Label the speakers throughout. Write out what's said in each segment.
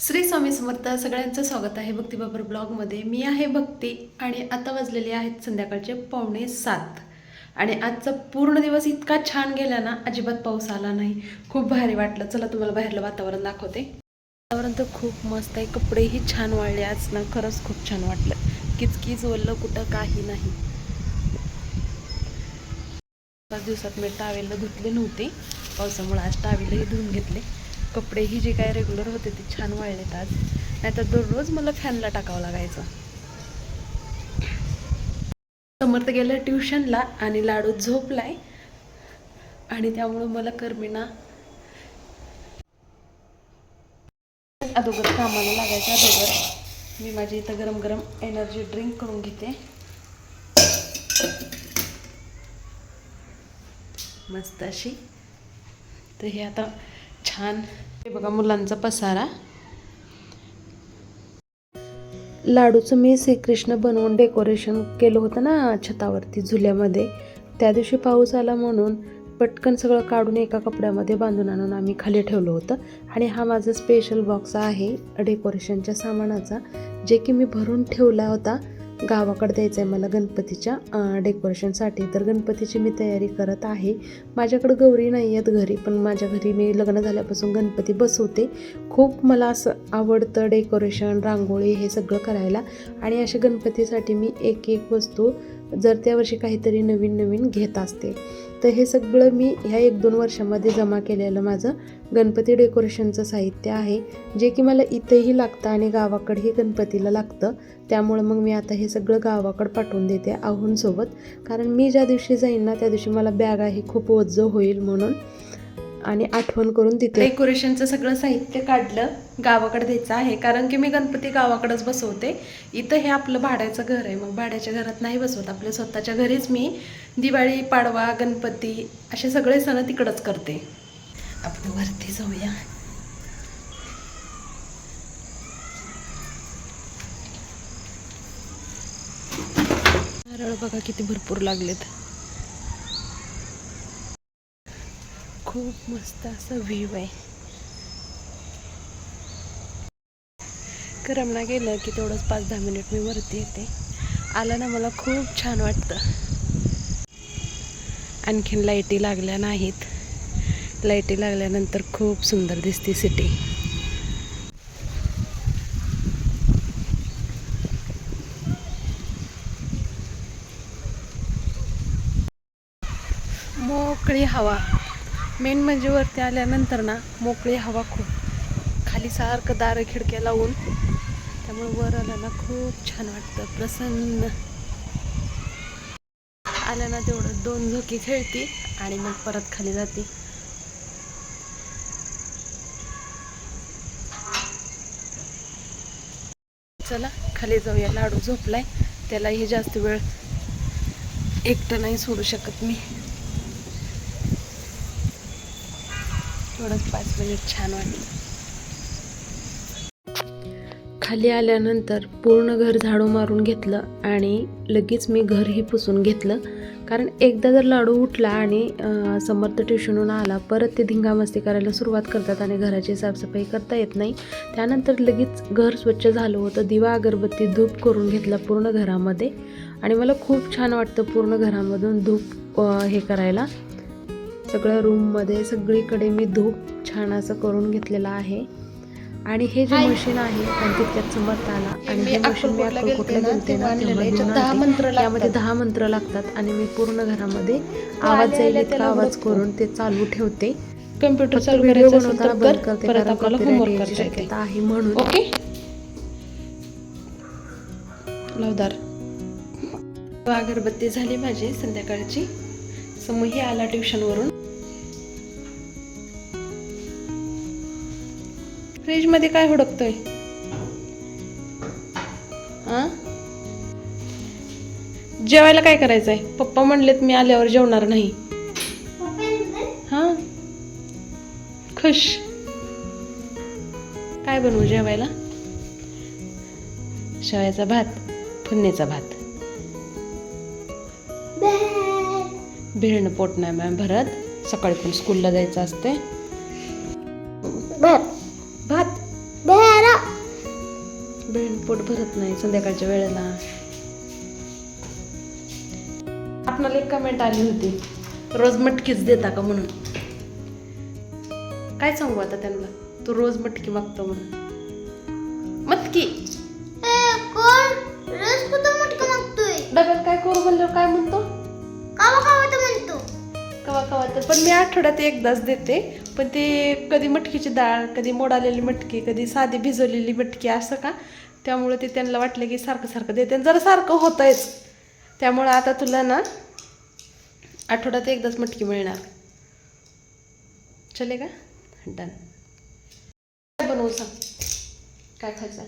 Speaker 1: श्री स्वामी समर्थ सगळ्यांचं स्वागत आहे भक्ती बाबर ब्लॉगमध्ये. मी आहे भक्ती आणि आता वाजलेले आहेत संध्याकाळचे पावणे सात. आणि आजचा पूर्ण दिवस इतका छान गेला ना अजिबात पाऊस आला नाही. खूप भारी वाटलं. चला तुम्हाला बाहेरलं वातावरण दाखवते. वातावरण तर खूप मस्त आहे. कपडेही छान वाळले आज ना खरंच खूप छान वाटलं. किचकीच ओललं कुठं काही नाही. पाच दिवसात मी टावेलला धुतले नव्हते. पावसामुळे आज टावेलही धुवून घेतले. कपडेही जे काय रेग्युलर होते ते छान वाळलेत आज. नाहीतर दररोज मला फॅनला टाकावं लागायचं. समर्थ गेला ट्युशनला आणि लाडू झोपलाय. आणि त्यामुळं मला करमिना अगोदर कामाला लागायचं अगोदर मी माझी इथं गरम गरम एनर्जी ड्रिंक करून घेते. मस्त अशी. तर हे आता छान. हे बघा मुलांचा पसारा. लाडूचं मी श्रीकृष्ण बनवून डेकोरेशन केलं होतं ना छतावरती झुल्यामध्ये. त्या दिवशी पाऊस आला म्हणून पटकन सगळं काढून एका कपड्यामध्ये बांधून आणून आम्ही खाली ठेवलं होतं. आणि हा माझा स्पेशल बॉक्स आहे डेकोरेशनच्या सामानाचा जे की मी भरून ठेवला होता. गावाकडे द्यायचं आहे मला गणपतीच्या डेकोरेशनसाठी. तर गणपतीची मी तयारी करत आहे. माझ्याकडं गौरी नाही आहेत घरी पण माझ्या घरी मी लग्न झाल्यापासून गणपती बसवते. खूप मला असं आवडतं डेकोरेशन रांगोळी हे सगळं करायला. आणि अशा गणपतीसाठी मी एक एक वस्तू जर त्या वर्षी काहीतरी नवीन नवीन घेत असते. तर हे सगळं मी ह्या एक दोन वर्षामध्ये जमा केलेलं माझं गणपती डेकोरेशनचं साहित्य आहे. जे की मला इथंही लागतं आणि गावाकडेही गणपतीला लागतं. त्यामुळं मग मी आता हे सगळं गावाकडं पाठवून देते आहोंसोबत कारण मी ज्या दिवशी जाईन ना त्या दिवशी मला बॅग आहे खूप ओझं होईल म्हणून. आणि आठवण करून तिथे डेकोरेशनचं सगळं साहित्य काढलं गावाकडे द्यायचं आहे. कारण की मी गणपती गावाकडेच बसवते. इथं हे आपलं भाड्याचं घर आहे. मग भाड्याच्या घरात नाही बसवत. आपल्या स्वतःच्या घरीच मी दिवाळी पाडवा गणपती असे सगळे सण तिकडंच करते. आपण वरती जाऊया. नारळ बघा किती भरपूर लागलेत. खूप मस्त असा व्ह्यू आहे. करमना गेलं की तेवढंच पाच दहा मिनिट मी वरती येते. आलं ना मला खूप छान वाटतं. आणखीन लाईटी लागल्या नाहीत. लाईटी लागल्यानंतर खूप सुंदर दिसते सिटी मोकळी हवा. मेन म्हणजे वरती आल्यानंतर ना मोकळी हवा खूप. खाली सारखं दारं खिडक्या लावून. त्यामुळे वर आल्याला खूप छान वाटतं. प्रसन्न. आलं ना तेवढं दोन झोकी खेळते आणि मग परत खाली जाते. चला खाली जाऊया. लाडू झोपलाय. त्यालाही जास्त वेळ एकटं नाही सोडू शकत मी. थोडंच पाच मिनिट छान वाटलं. खाली आल्यानंतर पूर्ण घर झाडू मारून घेतलं आणि लगेच मी घरही पुसून घेतलं. कारण एकदा जर लाडू उठला आणि समर्थ ट्युशनहून आला परत ते धिंगामस्ती करायला सुरुवात करतात आणि घराची साफसफाई करता येत नाही. त्यानंतर लगेच घर स्वच्छ झालं होतं. दिवा अगरबत्ती धूप करून घेतला पूर्ण घरामध्ये. आणि मला खूप छान वाटतं पूर्ण घरामधून धूप हे करायला. सगळ्या रूममध्ये सगळीकडे मी धूप छान असं करून घेतलेलं आहे. आणि हे जे मशीन आहे तितक्यात समर्थ आला आणि हे मशीन मी अक्कलकोटला गेलते ना घेऊन आलते. यामध्ये दहा मंत्र लागतात आणि मी पूर्ण घरामध्ये आवाज जाईल इतका आवाज करून ते चालू ठेवते.
Speaker 2: कम्प्युटर चालू करायचा
Speaker 1: बंद
Speaker 2: कर
Speaker 1: करते कारण शक्यता आहे म्हणून.
Speaker 2: ओके लावदार
Speaker 1: अगरबत्ती झाली माझी संध्याकाळची. समूही आला ट्युशनवरून फ्रीजमध्ये काय हुडकतोय? जेवायला काय करायचंय? पप्पा म्हणलेत मी आल्यावर जेवणार नाही. हा? खुश. काय बनवू जेवायला? शेवायचा भात फुन्नेचा भात. भेळणं पोट नाही मॅम भरत सकाळी पण स्कूलला जायचं असते भरत नाही संध्याकाळच्या वेळेला. आपणाला एक कमेंट आली होती. रोज मटकीच देता का म्हणून? काय सांगू आता त्यांना? तू रोज मटकी मागतो म्हणून. मटकी? डब्यात काय करू म्हणल्यावर काय म्हणतो?
Speaker 3: म्हणतो.
Speaker 1: कवा कवा तर. पण मी आठवड्यात एकदाच देते. पण ते कधी मटकीची डाळ कधी मोडालेली मटकी कधी साधी भिजवलेली मटकी असं का? त्यामुळे ते त्यांना वाटलं की सारखं सारखं देते. जरा सारखं होतंयच. त्यामुळं आता तुला ना आठवड्यात एकदाच मटकी मिळणार. चले का? डन काय बनवू सांग? काय खायचं?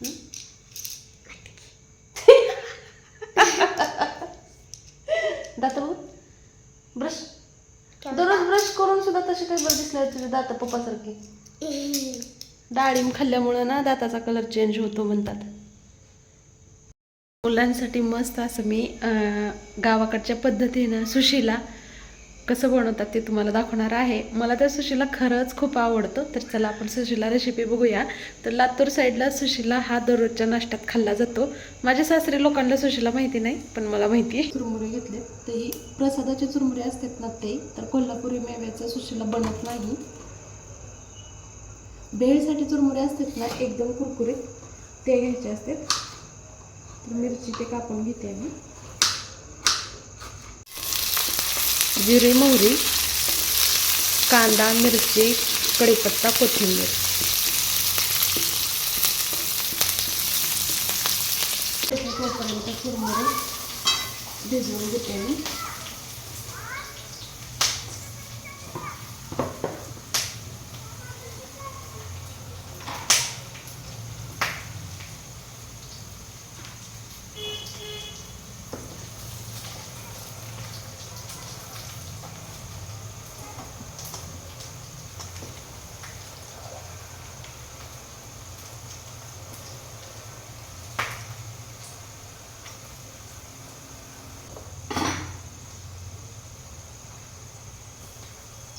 Speaker 1: दात ब्रश दररोज ब्रश करून सुद्धा तसे काही बरं दिसले तुझे दात पप्पासारखे. डाळिंब खाल्ल्यामुळं ना दाताचा कलर चेंज होतो म्हणतात. मुलांसाठी मस्त असं मी गावाकडच्या पद्धतीनं सुशीला कसं बनवतात ते तुम्हाला दाखवणार आहे. मला तर सुशीला खरंच खूप आवडतं तर चला आपण सुशीला रेसिपी बघूया. तर लातूर साईडला सुशीला हा दररोजच्या नाश्त्यात खाल्ला जातो. माझ्या सासरी लोकांना सुशीला माहिती नाही पण मला माहिती आहे. चुरमुरे घेतले तर ही प्रसादाचे चुरमुरे असतात ना ते तर कोल्हापुरी मेव्याचं सुशीला बनत नाही. भेळसाठी चुरमुरे असतात ना एकदम कुरकुरीत ते घ्यायचे असतात. तर मिरची ते कापून घेते मी जिरे मोहरी कांदा मिरची कढीपत्ता कोथिंबीर. तोपर्यंत चुरमुरे भिजवून घेते मी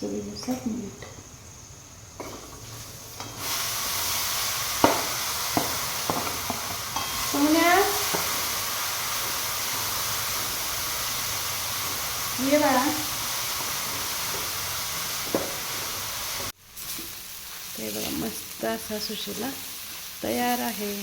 Speaker 1: चवीनुसार मीठ सोन्या? ये बाळा ते बघा मस्त असा सुशीला तयार आहे.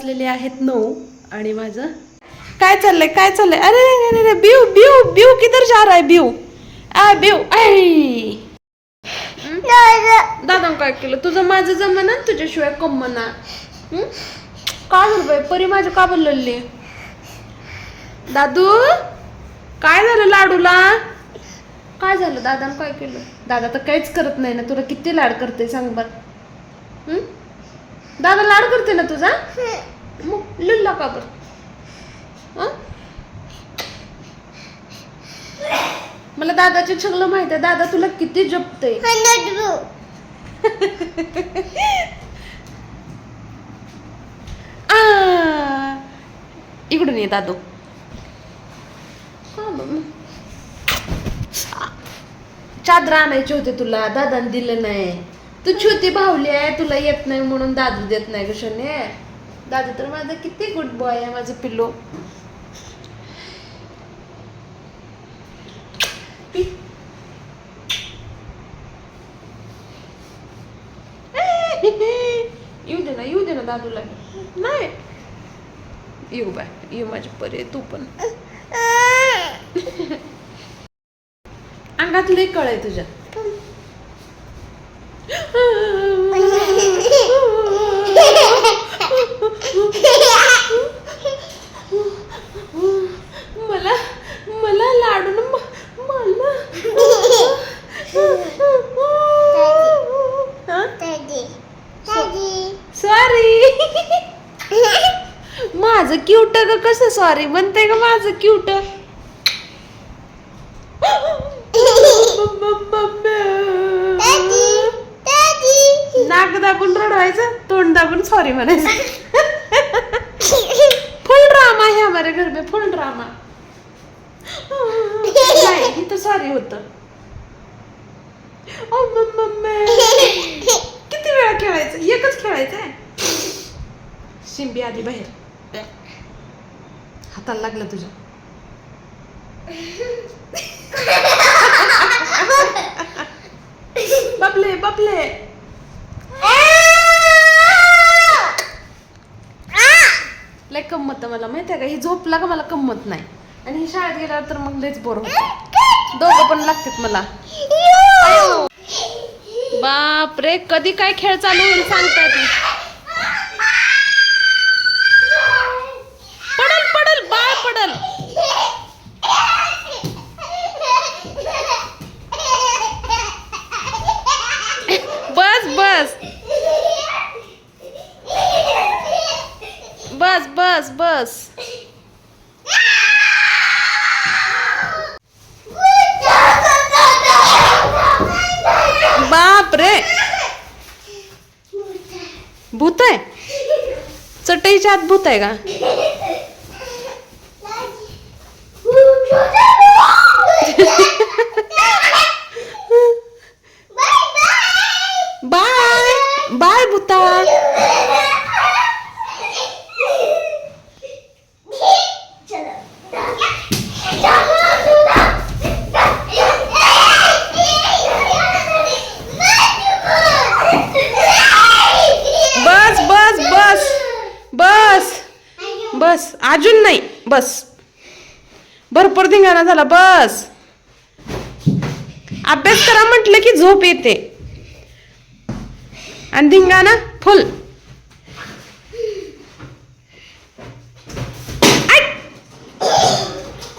Speaker 1: वाजलेले आहेत नऊ आणि माझं काय चाललंय? काय चाललंय? अरे रे रे रे बिऊ बिऊ बिऊ किधर जा रहा है बिऊ? आ बिऊ आई दादा काय केलं? तुझं माझं जमना तुझ्याशिवाय कम्मना हं? का झालं बाई? परी माझ्या का बोललेली दादू काय झालं लाडूला? काय झालं? दादानं काय केलं? दादा तर काहीच करत नाही ना. तुला किती लाड करते सांग बर? दादा लाड करते ना तुझा? मग लुल्ला का बर. मला दादाचे छगलं माहीत आहे. दादा तुला किती जपते इकडून ये दादू. चादर आणायची होते तुला. दादा दिलं नाही. तू छोटी भावली आहे तुला येत नाही म्हणून दादू देत नाही कशाने दादू तर माझं किती गुड बॉय आहे माझं पिल्लो. येऊ दे ना येऊ दे ना दादूला. नाही. येऊ बाय येऊ माझी परे तू पण. अंगात लय कळ आहे तुझ्या. मला मला लाडून मला. सॉरी माझं क्यूट ग कसं? सॉरी म्हणते ग माझं क्यूट सॉरी म्हणायचं फुल ड्रामा है हमारे घर में फुल ड्रामा नाही इथं सॉरी होत. किती वेळा खेळायचं? एकच खेळायचं आहे शिंबी आधी बाहेर. हाताला लागलं तुझ्या. बापले बापले लय कम्मत मला माहिती आहे का? ही झोपला का मला कम्मत नाही. आणि ही शाळेत गेल्यावर तर मग लयच बोर होत. दोघं पण लागतात मला. बाप रे कधी काय खेळ चालू होईल सांगता येत नाही. पडल पडल बाळ पडल बस बस बस बस बस बाप रे भूत आहे चटईच्या आत भूत आहे का बाय बाय भूता बस बस बस बस बस अजून नाही बस. भरपूर धिंगाणा झाला बस. अभ्यास करा म्हटलं की झोप येते. आणि धिंगाणा फुल. ऐक!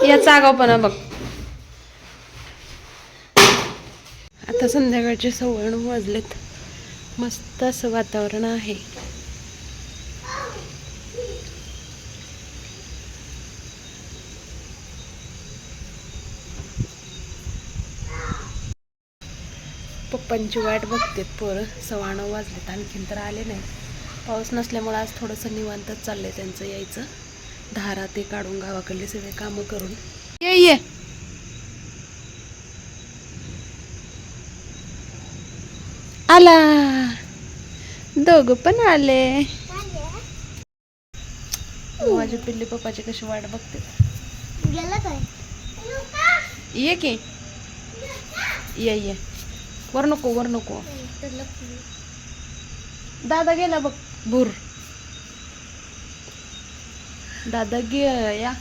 Speaker 1: याचा आगावपणा बघ. आता संध्याकाळचे सव्वा नऊ वाजलेत. मस्त असं वातावरण आहे. पप्पांची वाट बघतेत पोरं. सव्वा नऊ वाजलेत. आणखीन तर आले नाही पाऊस नसल्यामुळे आज थोडंसं निवांतच चाललंय त्यांचं यायचं. धारा ते काढून गावाकडले सगळे कामं करून. ये ये. आला. दोघ पण आले. माझे पिल्ली पप्पाची कशी वाट बघते
Speaker 3: गेला काय?
Speaker 1: ये की. ये ये. वर नको वर नको. दादा गेला बघ भूर. दादा गे या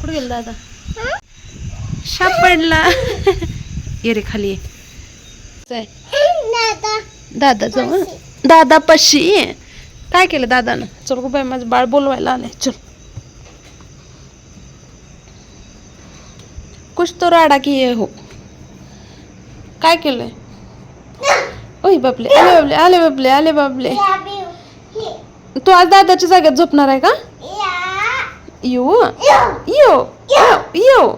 Speaker 1: कुठे गेला दादा? सापडला. ये रे खाली. दादा. जवळ दादा पशी. काय केलं दादानं? चल गो बाई माझं बाळ बोलवायला आलंय. चल. कुछ तो राडा की हो. काय केलंय? ओय बापले आले बापले आले बापले आले बापले. तू आज दादाच्या जागेत झोपणार आहे का? येऊ येऊ येऊ